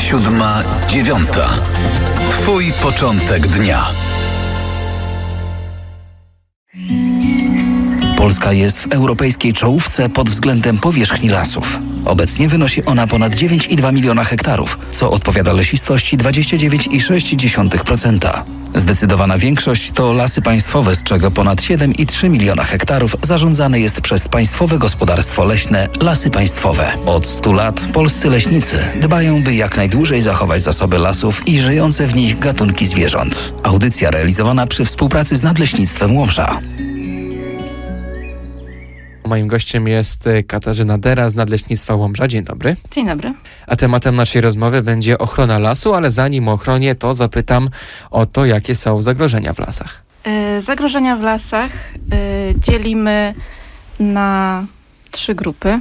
Siódma, dziewiąta. Twój początek dnia. Polska jest w europejskiej czołówce pod względem powierzchni lasów. Obecnie wynosi ona ponad 9,2 miliona hektarów, co odpowiada lesistości 29,6%. Zdecydowana większość to lasy państwowe, z czego ponad 7,3 miliona hektarów zarządzane jest przez Państwowe Gospodarstwo Leśne Lasy Państwowe. Od 100 lat polscy leśnicy dbają, by jak najdłużej zachować zasoby lasów i żyjące w nich gatunki zwierząt. Audycja realizowana przy współpracy z Nadleśnictwem Łomża. Moim gościem jest y, Katarzyna Dera z Nadleśnictwa Łomża. Dzień dobry. Dzień dobry. A tematem naszej rozmowy będzie ochrona lasu, ale zanim o ochronie, to zapytam o to, jakie są zagrożenia w lasach. E, Zagrożenia w lasach e, dzielimy na trzy grupy.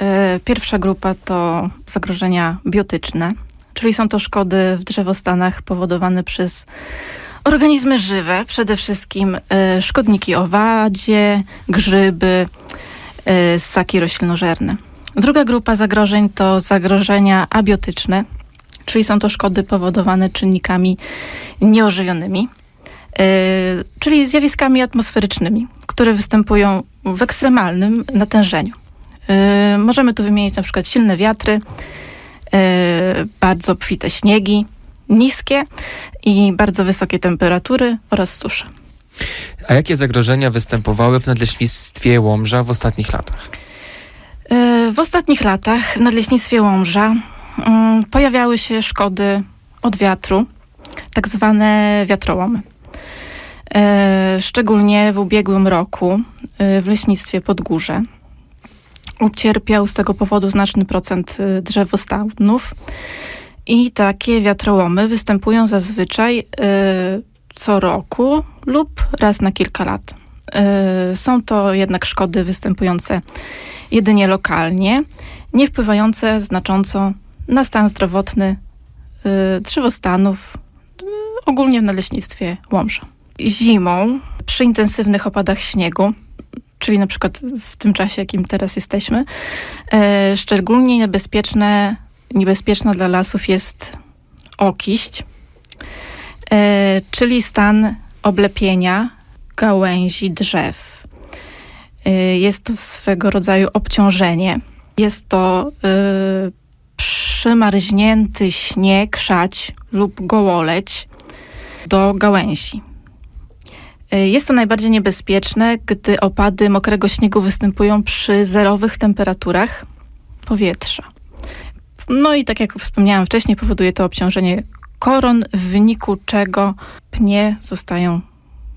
E, Pierwsza grupa to zagrożenia biotyczne, czyli są to szkody w drzewostanach powodowane przez organizmy żywe, przede wszystkim e, szkodniki owadzie, grzyby, e, ssaki roślinożerne. Druga grupa zagrożeń to zagrożenia abiotyczne, czyli są to szkody powodowane czynnikami nieożywionymi. Yy, czyli zjawiskami atmosferycznymi, które występują w ekstremalnym natężeniu. Możemy tu wymienić na przykład silne wiatry, bardzo obfite śniegi, niskie i bardzo wysokie temperatury oraz susze. A jakie zagrożenia występowały w Nadleśnictwie Łomża w ostatnich latach? Yy, W ostatnich latach w Nadleśnictwie Łomża mm, pojawiały się szkody od wiatru, tak zwane wiatrołomy. E, Szczególnie w ubiegłym roku e, w leśnictwie Podgórze ucierpiał z tego powodu znaczny procent e, drzewostanów i takie wiatrołomy występują zazwyczaj e, co roku lub raz na kilka lat. E, Są to jednak szkody występujące jedynie lokalnie, nie wpływające znacząco na stan zdrowotny y, drzewostanów, y, ogólnie w naleśnictwie Łomża. Zimą, przy intensywnych opadach śniegu, czyli na przykład w tym czasie, jakim teraz jesteśmy, y, szczególnie niebezpieczne, niebezpieczna dla lasów jest okiść, y, czyli stan oblepienia gałęzi drzew. Y, Jest to swego rodzaju obciążenie. Jest to y, przymarznięty śnieg, szać lub gołoleć do gałęzi. Jest to najbardziej niebezpieczne, gdy opady mokrego śniegu występują przy zerowych temperaturach powietrza. No i tak jak wspomniałam wcześniej, powoduje to obciążenie koron, w wyniku czego pnie zostają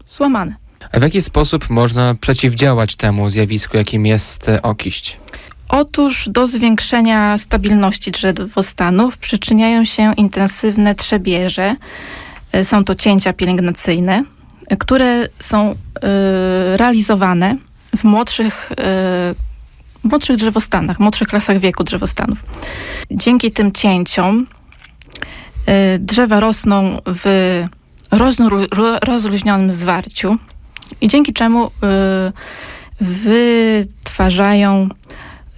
złamane. A w jaki sposób można przeciwdziałać temu zjawisku, jakim jest e, okiść? Otóż do zwiększenia stabilności drzewostanów przyczyniają się intensywne trzebieże. Y, Są to cięcia pielęgnacyjne, które są y, realizowane w młodszych, y, młodszych drzewostanach, młodszych klasach wieku drzewostanów. Dzięki tym cięciom y, drzewa rosną w rozluźnionym zwarciu i dzięki czemu y, wytwarzają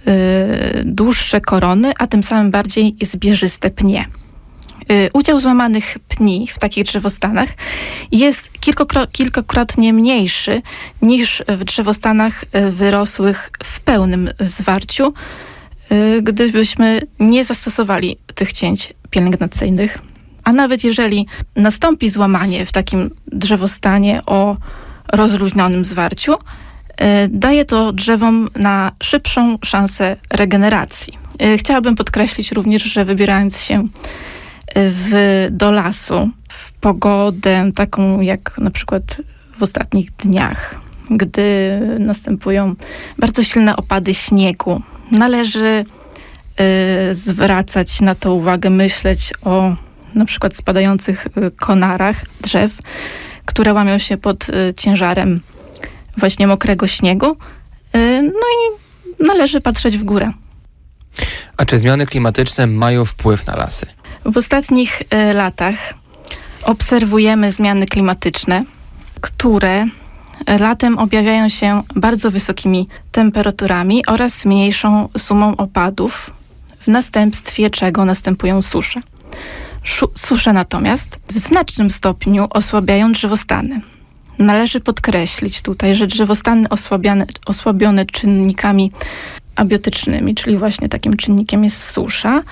y, dłuższe korony, a tym samym bardziej zbierzyste pnie. Y, Udział złamanych pni w takich drzewostanach jest kilkokro- kilkakrotnie mniejszy niż w drzewostanach y, wyrosłych w pełnym zwarciu, y, gdybyśmy nie zastosowali tych cięć pielęgnacyjnych. A nawet jeżeli nastąpi złamanie w takim drzewostanie o rozluźnionym zwarciu, daje to drzewom na szybszą szansę regeneracji. Chciałabym podkreślić również, że wybierając się w, do lasu w pogodę taką jak na przykład w ostatnich dniach, gdy następują bardzo silne opady śniegu, należy y, zwracać na to uwagę, myśleć o na przykład spadających y, konarach drzew, które łamią się pod y, ciężarem właśnie mokrego śniegu. Y, No i należy patrzeć w górę. A czy zmiany klimatyczne mają wpływ na lasy? W ostatnich y, latach obserwujemy zmiany klimatyczne, które latem objawiają się bardzo wysokimi temperaturami oraz mniejszą sumą opadów w następstwie czego następują susze. Susze natomiast w znacznym stopniu osłabiają drzewostany. Należy podkreślić tutaj, że drzewostany osłabiane, osłabione czynnikami abiotycznymi, czyli właśnie takim czynnikiem jest susza,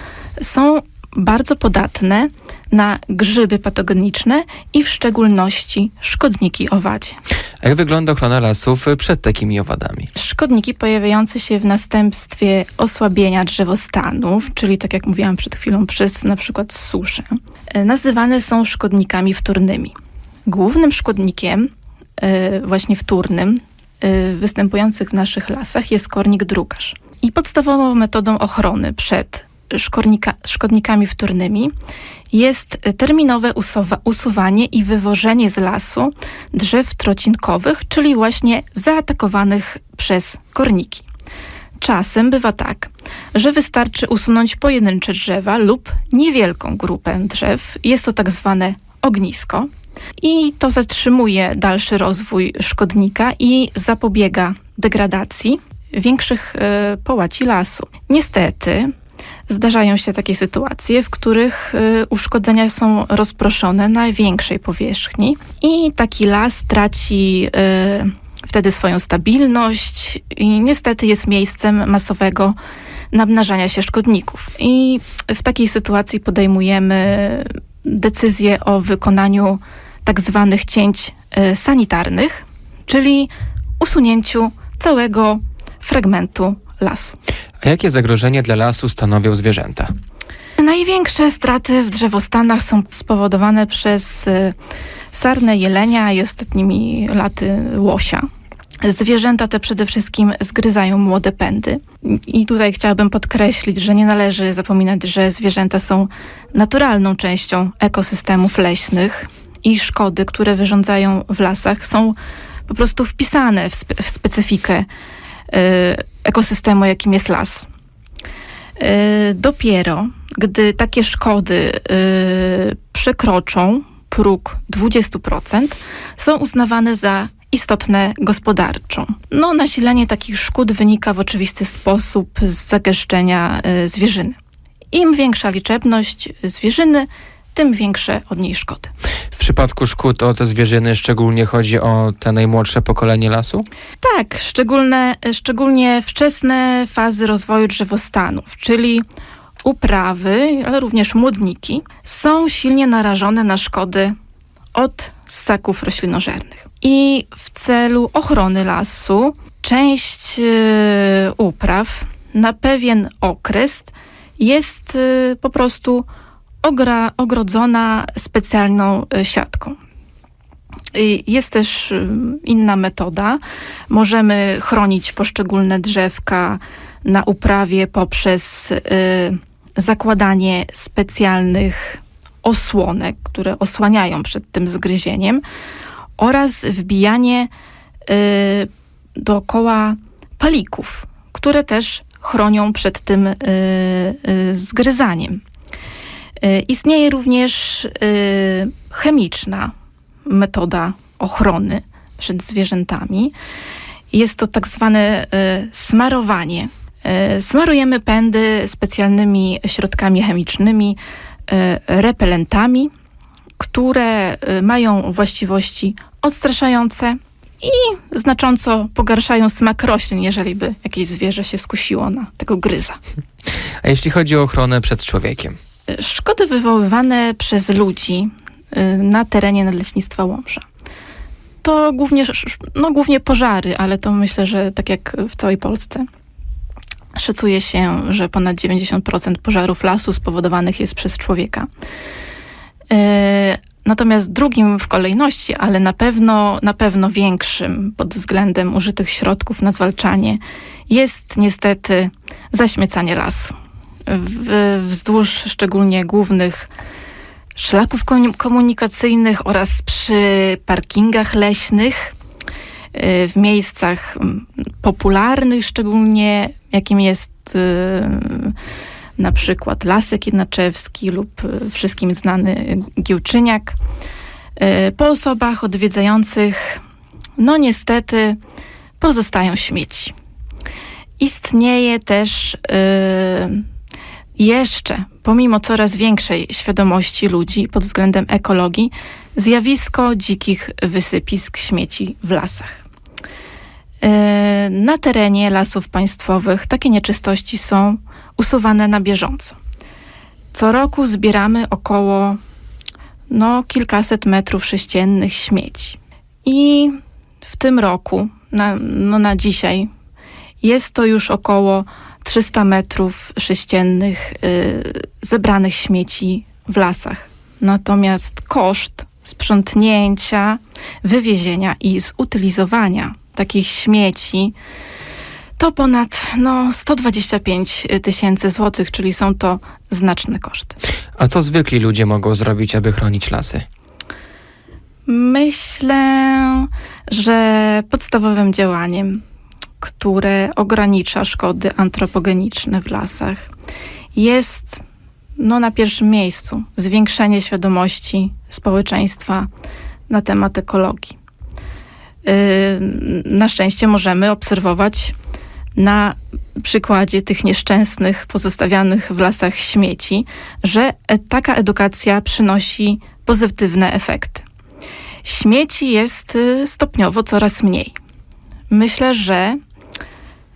są bardzo podatne na grzyby patogeniczne i w szczególności szkodniki owadzie. A jak wygląda ochrona lasów przed takimi owadami? Szkodniki pojawiające się w następstwie osłabienia drzewostanów, czyli tak jak mówiłam przed chwilą, przez na przykład suszę, e, nazywane są szkodnikami wtórnymi. Głównym szkodnikiem, e, właśnie wtórnym, e, występujących w naszych lasach jest kornik drukarz. I podstawową metodą ochrony przed szkodnikami wtórnymi jest terminowe usuwa, usuwanie i wywożenie z lasu drzew trocinkowych, czyli właśnie zaatakowanych przez korniki. Czasem bywa tak, że wystarczy usunąć pojedyncze drzewa lub niewielką grupę drzew. Jest to tak zwane ognisko. I to zatrzymuje dalszy rozwój szkodnika i zapobiega degradacji większych e, połaci lasu. Niestety, zdarzają się takie sytuacje, w których y, uszkodzenia są rozproszone na większej powierzchni i taki las traci y, wtedy swoją stabilność i niestety jest miejscem masowego namnażania się szkodników. I w takiej sytuacji podejmujemy decyzję o wykonaniu tak zwanych cięć y, sanitarnych, czyli usunięciu całego fragmentu lasu. A jakie zagrożenie dla lasu stanowią zwierzęta? Największe straty w drzewostanach są spowodowane przez y, sarnę jelenia i ostatnimi laty łosia. Zwierzęta te przede wszystkim zgryzają młode pędy. I tutaj chciałabym podkreślić, że nie należy zapominać, że zwierzęta są naturalną częścią ekosystemów leśnych i szkody, które wyrządzają w lasach, są po prostu wpisane w, spe- w specyfikę y, ekosystemu, jakim jest las. Y, Dopiero gdy takie szkody y, przekroczą próg 20%, są uznawane za istotne gospodarczo. No, nasilenie takich szkód wynika w oczywisty sposób z zagęszczenia y, zwierzyny. Im większa liczebność zwierzyny, tym większe od niej szkody. W przypadku szkód o te zwierzyny szczególnie chodzi o te najmłodsze pokolenie lasu? Tak, szczególne, szczególnie wczesne fazy rozwoju drzewostanów, czyli uprawy, ale również młodniki, są silnie narażone na szkody od ssaków roślinożernych. I w celu ochrony lasu część e, upraw na pewien okres jest e, po prostu ogra, ogrodzona specjalną e, siatką. Jest też y, inna metoda. Możemy chronić poszczególne drzewka na uprawie poprzez y, zakładanie specjalnych osłonek, które osłaniają przed tym zgryzieniem oraz wbijanie y, dookoła palików, które też chronią przed tym y, y, zgryzaniem. Y, Istnieje również y, chemiczna metoda ochrony przed zwierzętami. Jest to tak zwane y, smarowanie. Smarujemy pędy specjalnymi środkami chemicznymi, repelentami, które mają właściwości odstraszające i znacząco pogarszają smak roślin, jeżeli by jakieś zwierzę się skusiło na tego gryza. A jeśli chodzi o ochronę przed człowiekiem? Szkody wywoływane przez ludzi y, na terenie Nadleśnictwa Łomża. To głównie, no głównie pożary, ale to myślę, że tak jak w całej Polsce. Szacuje się, że ponad 90% pożarów lasu spowodowanych jest przez człowieka. Y, Natomiast drugim w kolejności, ale na pewno, na pewno większym pod względem użytych środków na zwalczanie jest niestety zaśmiecanie lasu w, wzdłuż szczególnie głównych szlaków komu- komunikacyjnych oraz przy parkingach leśnych, y, w miejscach mm, popularnych, szczególnie jakim jest y, na przykład Lasek Jednaczewski lub y, wszystkim znany Giełczyniak. Po osobach odwiedzających, no niestety, pozostają śmieci. Istnieje też jeszcze, pomimo coraz większej świadomości ludzi pod względem ekologii, zjawisko dzikich wysypisk śmieci w lasach. E, Na terenie lasów państwowych takie nieczystości są usuwane na bieżąco. Co roku zbieramy około no, kilkaset metrów sześciennych śmieci. I w tym roku, na, no, na dzisiaj, jest to już około 300 metrów sześciennych y, zebranych śmieci w lasach. Natomiast koszt sprzątnięcia, wywiezienia i zutylizowania takich śmieci to ponad no, 125 tysięcy złotych, czyli są to znaczne koszty. A co zwykli ludzie mogą zrobić, aby chronić lasy? Myślę, że podstawowym działaniem, które ogranicza szkody antropogeniczne w lasach, jest no, na pierwszym miejscu zwiększenie świadomości społeczeństwa na temat ekologii. Yy, Na szczęście możemy obserwować na przykładzie tych nieszczęsnych, pozostawianych w lasach śmieci, że e- taka edukacja przynosi pozytywne efekty. Śmieci jest y, stopniowo coraz mniej. Myślę, że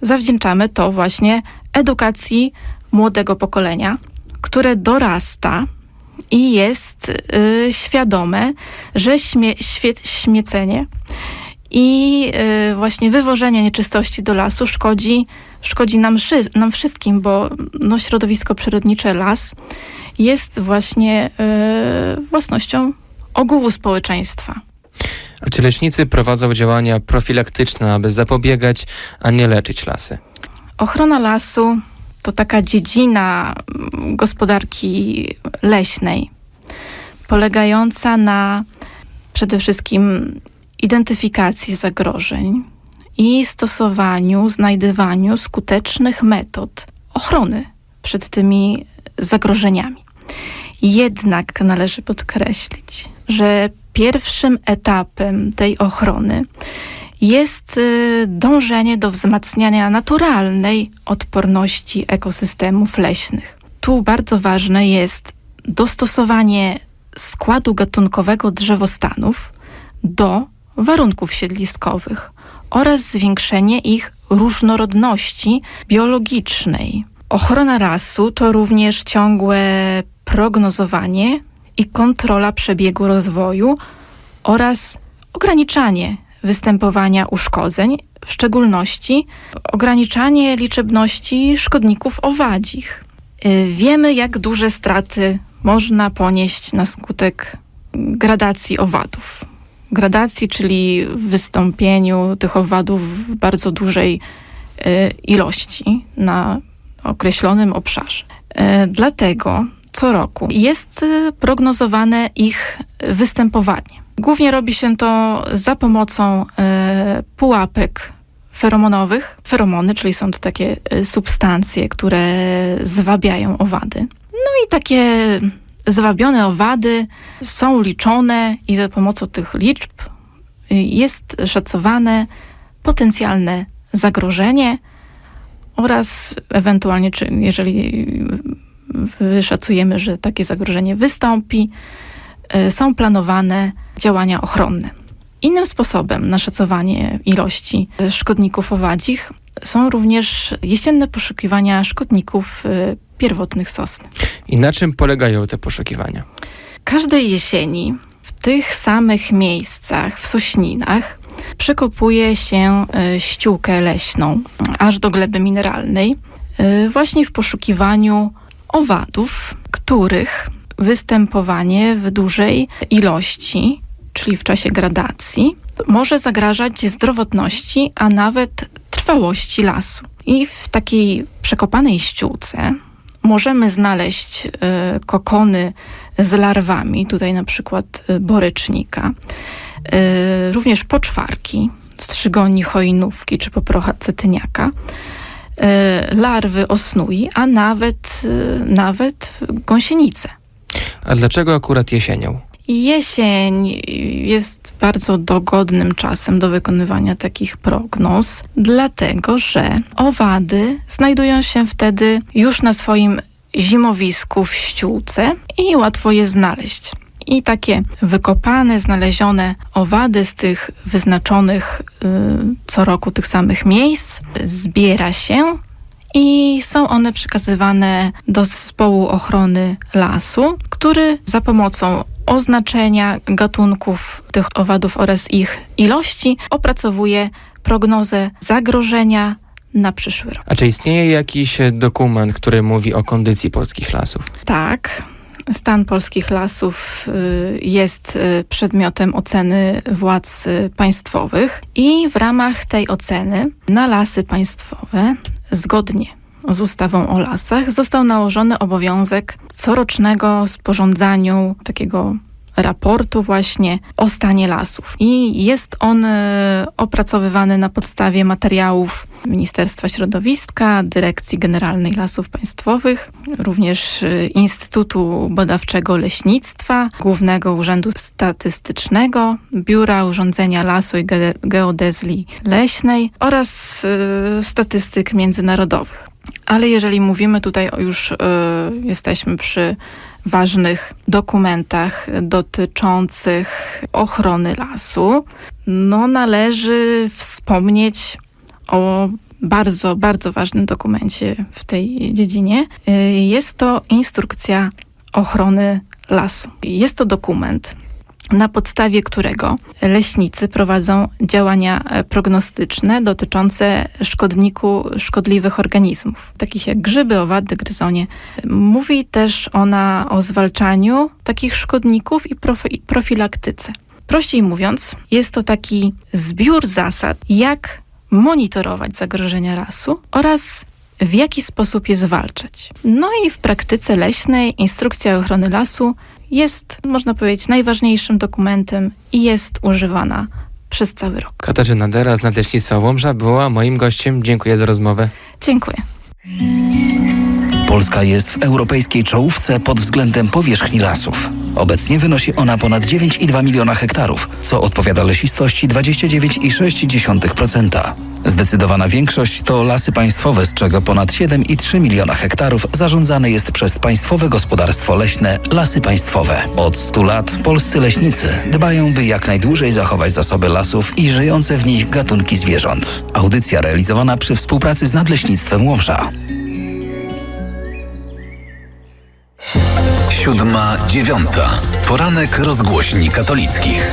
zawdzięczamy to właśnie edukacji młodego pokolenia, które dorasta i jest y, świadome, że śmie, śmiecenie i y, właśnie wywożenie nieczystości do lasu szkodzi, szkodzi nam, nam wszystkim, bo no, środowisko przyrodnicze las jest właśnie y, własnością ogółu społeczeństwa. Czy leśnicy prowadzą działania profilaktyczne, aby zapobiegać, a nie leczyć lasy? Ochrona lasu to taka dziedzina mm, gospodarki leśnej, polegająca na przede wszystkim identyfikacji zagrożeń i stosowaniu, znajdywaniu skutecznych metod ochrony przed tymi zagrożeniami. Jednak należy podkreślić, że pierwszym etapem tej ochrony jest y, dążenie do wzmacniania naturalnej odporności ekosystemów leśnych. Tu bardzo ważne jest dostosowanie składu gatunkowego drzewostanów do warunków siedliskowych oraz zwiększenie ich różnorodności biologicznej. Ochrona lasu to również ciągłe prognozowanie i kontrola przebiegu rozwoju oraz ograniczanie występowania uszkodzeń, w szczególności ograniczanie liczebności szkodników owadzich. Y, Wiemy, jak duże straty można ponieść na skutek gradacji owadów. Gradacji, czyli wystąpieniu tych owadów w bardzo dużej y, ilości na określonym obszarze. Y, Dlatego co roku jest y, prognozowane ich występowanie. Głównie robi się to za pomocą e, pułapek feromonowych. Feromony, czyli są to takie substancje, które zwabiają owady. No i takie zwabione owady są liczone i za pomocą tych liczb y, jest szacowane potencjalne zagrożenie oraz ewentualnie, czy jeżeli wyszacujemy, że takie zagrożenie wystąpi, e, są planowane działania ochronne. Innym sposobem na szacowanie ilości szkodników owadzich są również jesienne poszukiwania szkodników e, pierwotnych sosny. I na czym polegają te poszukiwania? Każdej jesieni w tych samych miejscach, w sośninach, przekopuje się e, ściółkę leśną aż do gleby mineralnej, e, właśnie w poszukiwaniu owadów, których występowanie w dużej ilości, czyli w czasie gradacji, może zagrażać zdrowotności, a nawet trwałości lasu. I w takiej przekopanej ściółce możemy znaleźć e, kokony z larwami, tutaj na przykład e, borycznika, e, również poczwarki, strzygoni choinówki czy poprocha cetyniaka, larwy osnui, a nawet, e, nawet gąsienice. A dlaczego akurat jesienią? Jesień jest bardzo dogodnym czasem do wykonywania takich prognoz, dlatego że owady znajdują się wtedy już na swoim zimowisku w ściółce i łatwo je znaleźć. I takie wykopane, znalezione owady z tych wyznaczonych y, co roku tych samych miejsc zbiera się i są one przekazywane do zespołu ochrony lasu, który za pomocą oznaczenia gatunków tych owadów oraz ich ilości opracowuje prognozę zagrożenia na przyszły rok. A czy istnieje jakiś dokument, który mówi o kondycji polskich lasów? Tak. Stan polskich lasów y, jest y, przedmiotem oceny władz y, państwowych i w ramach tej oceny na lasy państwowe zgodnie z ustawą o lasach został nałożony obowiązek corocznego sporządzaniu takiego raportu właśnie o stanie lasów. I jest on e, opracowywany na podstawie materiałów Ministerstwa Środowiska, Dyrekcji Generalnej Lasów Państwowych, również e, Instytutu Badawczego Leśnictwa, Głównego Urzędu Statystycznego, Biura Urządzenia Lasu i Ge- Geodezji Leśnej oraz e, statystyk międzynarodowych. Ale jeżeli mówimy tutaj o już, e, jesteśmy przy ważnych dokumentach dotyczących ochrony lasu, no należy wspomnieć o bardzo, bardzo ważnym dokumencie w tej dziedzinie. Y, Jest to instrukcja ochrony lasu. Jest to dokument, na podstawie którego leśnicy prowadzą działania e, prognostyczne dotyczące szkodniku, szkodliwych organizmów, takich jak grzyby, owady, gryzonie. Mówi też ona o zwalczaniu takich szkodników i profi- i profilaktyce. Prościej mówiąc, jest to taki zbiór zasad, jak monitorować zagrożenia lasu oraz w jaki sposób je zwalczać. No i w praktyce leśnej instrukcja ochrony lasu jest, można powiedzieć, najważniejszym dokumentem i jest używana przez cały rok. Katarzyna Dera z Nadleśnictwa Łomża była moim gościem. Dziękuję za rozmowę. Dziękuję. Polska jest w europejskiej czołówce pod względem powierzchni lasów. Obecnie wynosi ona ponad 9,2 miliona hektarów, co odpowiada lesistości 29,6%. Zdecydowana większość to lasy państwowe, z czego ponad 7,3 miliona hektarów zarządzane jest przez Państwowe Gospodarstwo Leśne Lasy Państwowe. Od 100 lat polscy leśnicy dbają, by jak najdłużej zachować zasoby lasów i żyjące w nich gatunki zwierząt. Audycja realizowana przy współpracy z Nadleśnictwem Łomża. Siódma, dziewiąta. Poranek rozgłośni katolickich.